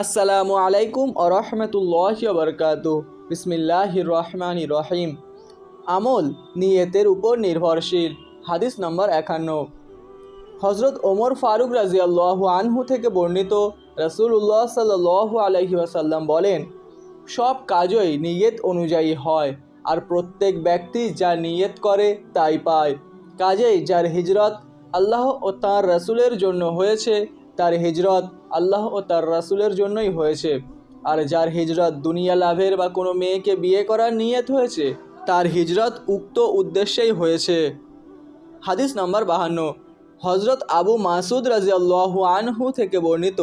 আসসালামু আলাইকুম ও রহমতুল্লাহ বরকাত বিসমিল্লাহ রহমান রহিম। আমল নিয়তের উপর নির্ভরশীল। হাদিস নম্বর একান্ন। হজরত ওমর ফারুক রাজিয়াল্লাহ আনহু থেকে বর্ণিত রসুল্লাহ সাল্লাহ আলহি ওয়াসাল্লাম বলেন, সব কাজই নিয়ত অনুযায়ী হয়, আর প্রত্যেক ব্যক্তি যা নিয়ত করে তাই পায়। কাজেই যার হিজরত আল্লাহ ও তাঁর রসুলের জন্য হয়েছে, তার হিজরত আল্লাহ ও তার রাসুলের জন্যই হয়েছে। আর যার হিজরত দুনিয়া লাভের বা কোনো মেয়েকে বিয়ে করার নিয়ত হয়েছে, তার হিজরত উক্ত উদ্দেশ্যেই হয়েছে। হাদিস নম্বর বাহান্ন। হজরত আবু মাসুদ রাজিয়াল্লাহু আনহু থেকে বর্ণিত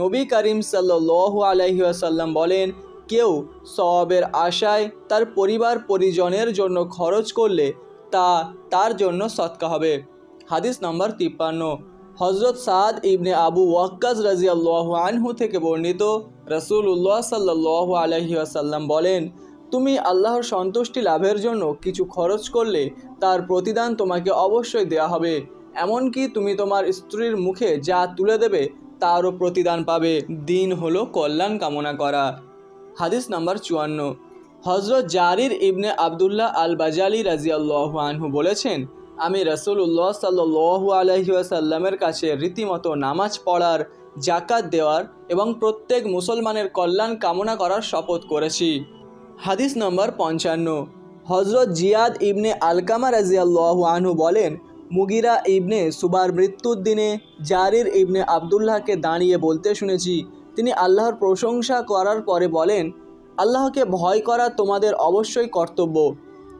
নবী করিম সাল্লাল্লাহু আলাইহি আসাল্লাম বলেন, কেউ সওয়াবের আশায় তার পরিবার পরিজনের জন্য খরচ করলে তা তার জন্য সৎকা হবে। হাদিস নম্বর তিপ্পান্ন। হজরত সাদ ইবনে আবু ওয়াক্কাস রাজিয়াল্লাহ আনহু থেকে বর্ণিত রসুল উল্লাহ সাল্লাহ আলহি আসাল্লাম বলেন, তুমি আল্লাহর সন্তুষ্টি লাভের জন্য কিছু খরচ করলে তার প্রতিদান তোমাকে অবশ্যই দেয়া হবে। এমনকি তুমি তোমার স্ত্রীর মুখে যা তুলে দেবে তারও প্রতিদান পাবে। দিন হলো কল্যাণ কামনা করা। হাদিস নাম্বার চুয়ান্ন। হজরত জারির ইবনে আবদুল্লাহ আল বাজালি রাজিয়াল্লাহ আনহু বলেছেন আমি রসুল্লাহ সাল্লু আলহিউসাল্লামের কাছে রীতিমতো নামাজ পড়ার জাকাত দেওয়ার এবং প্রত্যেক মুসলমানের কল্যাণ কামনা করার শপথ করেছি। হাদিস নম্বর পঞ্চান্ন। হজরত জিয়াদ ইবনে আলকামা রাজিয়াল্লাহ আনহু বলেন, মুগিরা ইবনে সুবার মৃত্যুর দিনে জারির ইবনে আবদুল্লাহকে দাঁড়িয়ে বলতে শুনেছি, তিনি আল্লাহর প্রশংসা করার পরে বলেন, আল্লাহকে ভয় করা তোমাদের অবশ্যই কর্তব্য।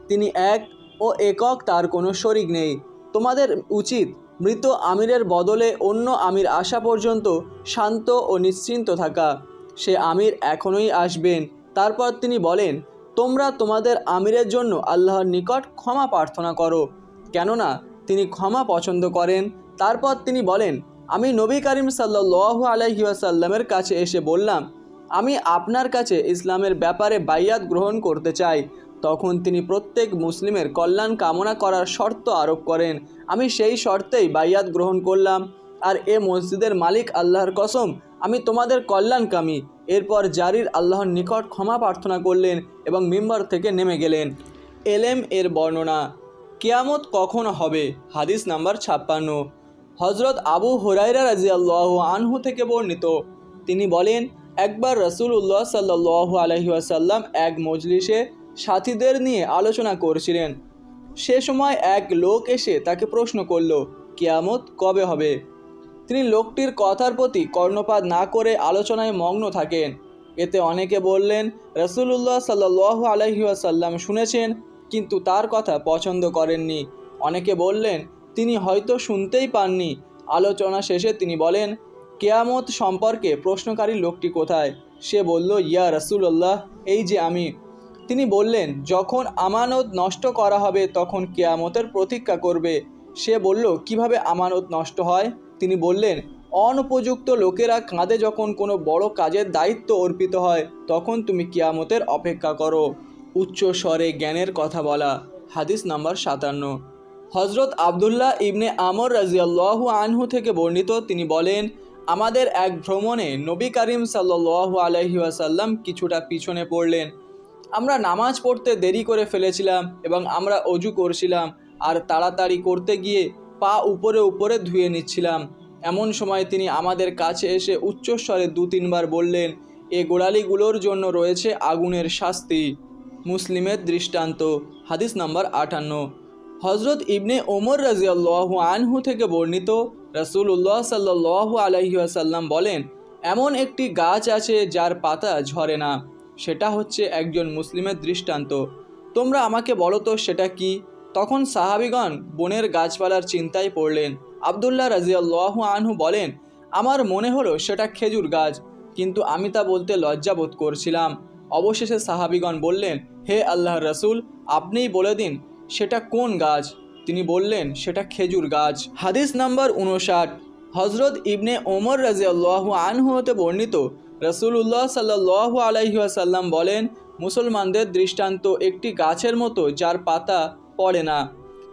তিনি এক ও একক তার কোনো শরিক নেই। তোমাদের উচিত মৃত আমিরের বদলে অন্য আমির আসা পর্যন্ত শান্ত ও নিশ্চিন্ত থাকা। সে আমির এখনই আসবেন। তারপর তিনি বলেন, তোমরা তোমাদের আমিরের জন্য আল্লাহর নিকট ক্ষমা প্রার্থনা করো। কেননা তিনি ক্ষমা পছন্দ করেন। তারপর তিনি বলেন, আমি নবী করিম সাল্লাহ আলহিউসাল্লামের কাছে এসে বললাম, আমি আপনার কাছে ইসলামের ব্যাপারে বাইয়াত গ্রহণ করতে চাই। তখন তিনি প্রত্যেক মুসলিমের কল্যাণ কামনা করার শর্ত আরোপ করেন। আমি সেই শর্তেই বাইয়াত গ্রহণ করলাম। আর এ মসজিদের মালিক আল্লাহর কসম, আমি তোমাদের কল্যাণকামী। এরপর জারির আল্লাহর নিকট ক্ষমা প্রার্থনা করলেন এবং মিম্বার থেকে নেমে গেলেন। এলেম এর বর্ণনা, কেয়ামত কখন হবে? হাদিস নাম্বার ছাপ্পান্ন। হজরত আবু হরাইরা রাজি আল্লাহ আনহু থেকে বর্ণিত। তিনি বলেন, একবার রসুল্লাহ সাল্লাহ আলহিহাসাল্লাম এক মজলিসে সাথীদের নিয়ে আলোচনা করছিলেন। সে সময় এক লোক এসে তাকে প্রশ্ন করল, কেয়ামত কবে হবে? তিনি লোকটির কথার প্রতি কর্ণপাত না করে আলোচনায় মগ্ন থাকেন। এতে অনেকে বললেন রসুল্লাহ সাল্লাহ আলহিহাসাল্লাম শুনেছেন, কিন্তু তার কথা পছন্দ করেননি। অনেকে বললেন, তিনি হয়তো শুনতেই পাননি। আলোচনা শেষে তিনি বলেন, কেয়ামত সম্পর্কে প্রশ্নকারী লোকটি কোথায়? সে বলল, ইয়া রসুল্লাহ এই যে আমি। তিনি বললেন, যখন আমানত নষ্ট করা হবে, তখন কেয়ামতের প্রতীক্ষা করবে। সে বলল, কীভাবে আমানত নষ্ট হয়? তিনি বললেন, অনুপযুক্ত লোকেরা কাঁধে যখন কোনো বড় কাজের দায়িত্ব অর্পিত হয়, তখন তুমি কিয়ামতের অপেক্ষা করো। উচ্চ স্বরে জ্ঞানের কথা বলা, হাদিস নাম্বার সাতান্ন। হজরত আবদুল্লাহ ইবনে আমর রাজিয়াল্লাহু আনহু থেকে বর্ণিত, তিনি বলেন, আমাদের এক ভ্রমণে নবী করিম সাল্লাহ আলহি আসাল্লাম কিছুটা পিছনে পড়লেন। আমরা নামাজ পড়তে দেরি করে ফেলেছিলাম এবং আমরা অজু করছিলাম আর তাড়াতাড়ি করতে গিয়ে পা উপরে উপরে ধুয়ে নিচ্ছিলাম। এমন সময় তিনি আমাদের কাছে এসে উচ্চস্বরে দু তিনবার বললেন, এ গোড়ালিগুলোর জন্য রয়েছে আগুনের শাস্তি। মুসলিমের দৃষ্টান্ত, হাদিস নাম্বার আটান্ন। হজরত ইবনে ওমর রাজিয়াল্লাহ আনহু থেকে বর্ণিত রসুল্লাহ সাল্লাহ আলহিহাসাল্লাম বলেন, এমন একটি গাছ আছে যার পাতা ঝরে না। সেটা হচ্ছে একজন মুসলিমের দৃষ্টান্ত। তোমরা আমাকে বলো তো সেটা কি? তখন সাহাবিগণ বনের গাছপালার চিন্তায় পড়লেন। আবদুল্লাহ রাজিয়াল্লাহ আনহু বলেন, আমার মনে হলো সেটা খেজুর গাছ, কিন্তু আমি তা বলতে লজ্জাবোধ করছিলাম। অবশেষে সাহাবিগণ বললেন, হে আল্লাহ রসুল, আপনিই বলে দিন, সেটা কোন গাছ? তিনি বললেন, সেটা খেজুর গাছ। হাদিস নাম্বার উনষাট হজরত ইবনে ওমর রাজিয়াল্লাহ আনহু হতে বর্ণিত রসুল্লাহ সাল্লাহ আলাইসাল্লাম বলেন, মুসলমানদের দৃষ্টান্ত একটি গাছের মতো যার পাতা পড়ে না।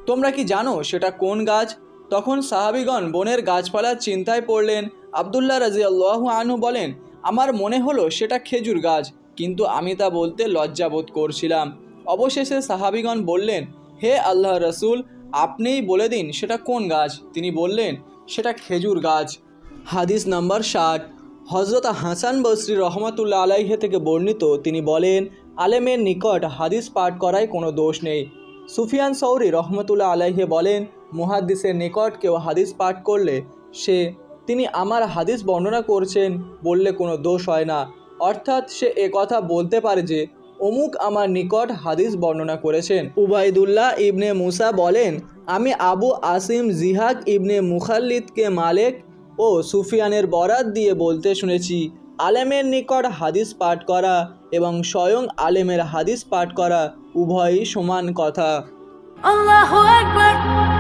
তোমরা কি জানো সেটা কোন গাছ? তখন সাহাবিগণ বনের গাছপালার চিন্তায় পড়লেন। আবদুল্লাহ রাজিয়াল্লাহ আনহু বলেন, আমার মনে হলো সেটা খেজুর গাছ, কিন্তু আমি তা বলতে লজ্জাবোধ করছিলাম। অবশেষে সাহাবিগণ বললেন, হে আল্লাহ রসুল, আপনিই বলে দিন সেটা কোন গাছ? তিনি বললেন, সেটা খেজুর গাছ। হাদিস নাম্বার ষাট। হজরত হাসান বসরি রহমতুল্লা আলাইহে থেকে বর্ণিত, তিনি বলেন, আলেমের নিকট হাদিস পাঠ করায় কোনো দোষ নেই। সুফিয়ান সৌরি রহমতুল্লা আলাইহে বলেন, মুহাদ্দিসের নিকট কেউ হাদিস পাঠ করলে সে, তিনি আমার হাদিস বর্ণনা করছেন বললে কোনো দোষ হয় না। অর্থাৎ সে এ কথা বলতে পারে যে, অমুক আমার নিকট হাদিস বর্ণনা করেছেন। উবাইদুল্লাহ ইবনে মুসা বলেন, আমি আবু আসিম জিহাক ইবনে মুখাল্লিদকে মালেক ও সুফিয়ানের বরাত দিয়ে বলতে শুনেছি, আলেমের নিকট হাদিস পাঠ করা এবং স্বয়ং আলেমের হাদিস পাঠ করা উভয়ই সমান কথা। আল্লাহ Akbar